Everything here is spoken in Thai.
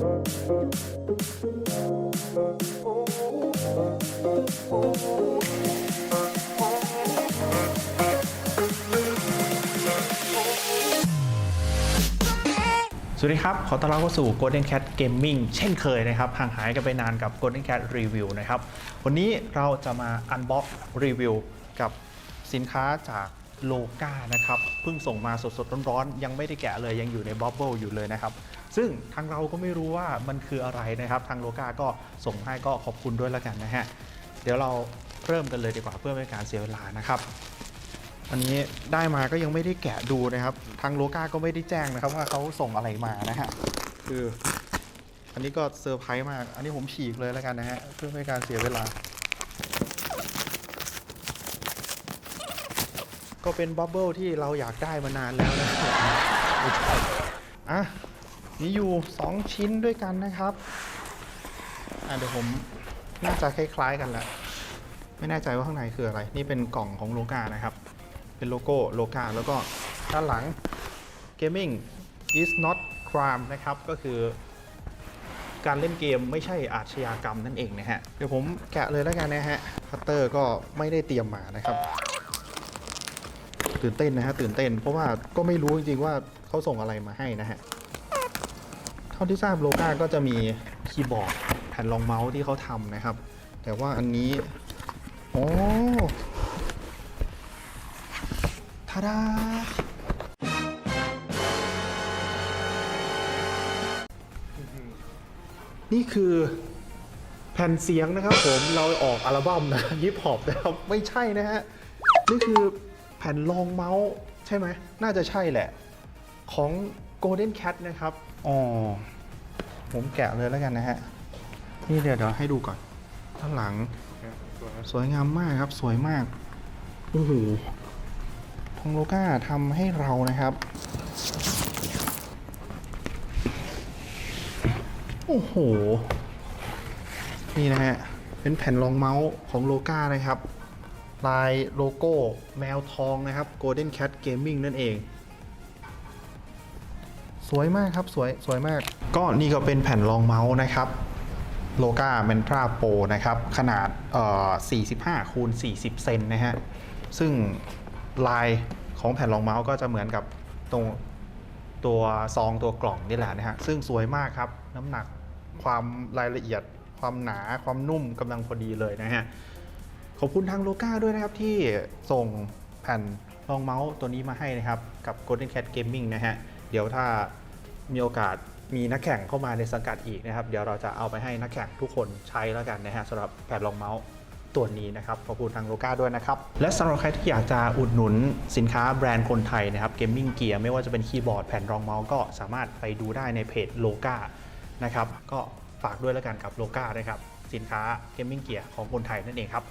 สวัสดีครับ ขอต้อนรับเข้าสู่ Golden Cat Gaming เช่นเคยนะครับห่างหายกันไปนานกับ Golden Cat Review นะครับ วันนี้เราจะมา Unbox Review กับสินค้าจาก โลกานะครับเพิ่งส่งมาสดๆร้อนๆยังไม่ได้แกะเลยยังอยู่ในบับเบิลอยู่เลยนะครับ ซึ่งทางเราก็ไม่รู้ว่ามันคืออะไรนะครับ ทางโลกาก็ส่งให้ก็ขอบคุณด้วยแล้วกันนะฮะเดี๋ยวเราเริ่มกันเลยดีกว่าเพื่อไม่การเสียเวลานะครับอันนี้ได้มาก็ยังไม่ได้แกะดูนะครับ ทางโลกาก็ไม่ได้แจ้งนะครับว่าเขาส่งอะไรมานะฮะคืออันนี้ก็เซอร์ไพรส์มาก อันนี้ผมฉีกเลยแล้วกันนะฮะเพื่อไม่การเสียเวลา ก็เป็นบับเบิลที่เราอยากได้มานานแล้วนะครับใช่อะมีอยู่ 2 ชิ้นด้วยกันนะครับอะเดี๋ยวผมน่าจะคล้ายๆกันแหละ ไม่แน่ใจว่าข้างในคืออะไร นี่เป็นกล่องของโลกานะครับ เป็นโลโก้โลกาแล้วก็ด้านหลัง Gaming is not crime นะครับ ก็คือการเล่นเกมไม่ใช่อาชญากรรมนั่นเองนะฮะ เดี๋ยวผมแกะเลยแล้วกันนะฮะ คัตเตอร์ก็ไม่ได้เตรียมมานะครับ ตื่นเต้นนะฮะตื่นเต้น เพราะว่าก็ไม่รู้จริงๆว่าเขาส่งอะไรมาให้นะฮะเท่าที่ทราบโลกาก็จะมีคีย์บอร์ดแผ่นรองเมาส์ที่เขาทำนะครับ แต่ว่าอันนี้โอ้ทาดานี่คือแผ่นเสียงนะครับผมเราออกอัลบั้มนะยิปฮอปนะครับ ไม่ใช่นะฮะ นี่คือ แผ่นรองเมาส์ใช่ไหม น่าจะใช่แหละ ของ Golden Cat นะครับอ๋อผมแกะเลยแล้วกันนะฮะ นี่เดี๋ยวเดี๋ยวให้ดูก่อนด้านหลัง สวยงามมากครับ สวยมากโอ้โหทองโลก้าทำให้เรานะครับ โอ้โห นี่นะฮะ เป็นแผ่นรองเมาส์ของโลก้านะครับ ลายโลโก้แมวทองนะครับ Golden Cat Gaming นั่นเอง สวยมากครับ สวยสวยมาก ก็นี่ก็เป็นแผ่นรองเมาส์นะครับโลกา m มนทราโปนะครับ ขนาด 45 คูณ 40 เซนนะฮะ ซึ่งลายของแผ่นรองเมาส์ก็จะเหมือนกับตรงตัวซองตัวกล่องนี่แหละนะฮะ ซึ่งสวยมากครับ น้ำหนักความรายละเอียด ความหนาความนุ่มกำลังพอดีเลยนะฮะ ขอบคุณทางโลกาด้วยนะครับที่ส่งแผ่นรองเมาส์ตัวนี้มาให้นะครับ กับ Golden Cat Gaming นะฮะ เดี๋ยวถ้ามีโอกาสมีนักแข่งเข้ามาในสังกัดอีกนะครับ เดี๋ยวเราจะเอาไปให้นักแข่งทุกคนใช้แล้วกันนะฮะสำหรับแผ่นรองเมาส์ตัวนี้นะครับขอบคุณทางโลกาด้วยนะครับ และสำหรับใครที่อยากจะอุดหนุนสินค้าแบรนด์คนไทยนะครับเกมมิ่งเกียร์ไม่ว่าจะเป็นคีย์บอร์ดแผ่นรองเมาส์ก็สามารถไปดูได้ในเพจโลกานะครับก็ฝากด้วยแล้วกันกับโลกานะครับสินค้าเกมมิ่งเกียร์ของคนไทยนั่นเองครับ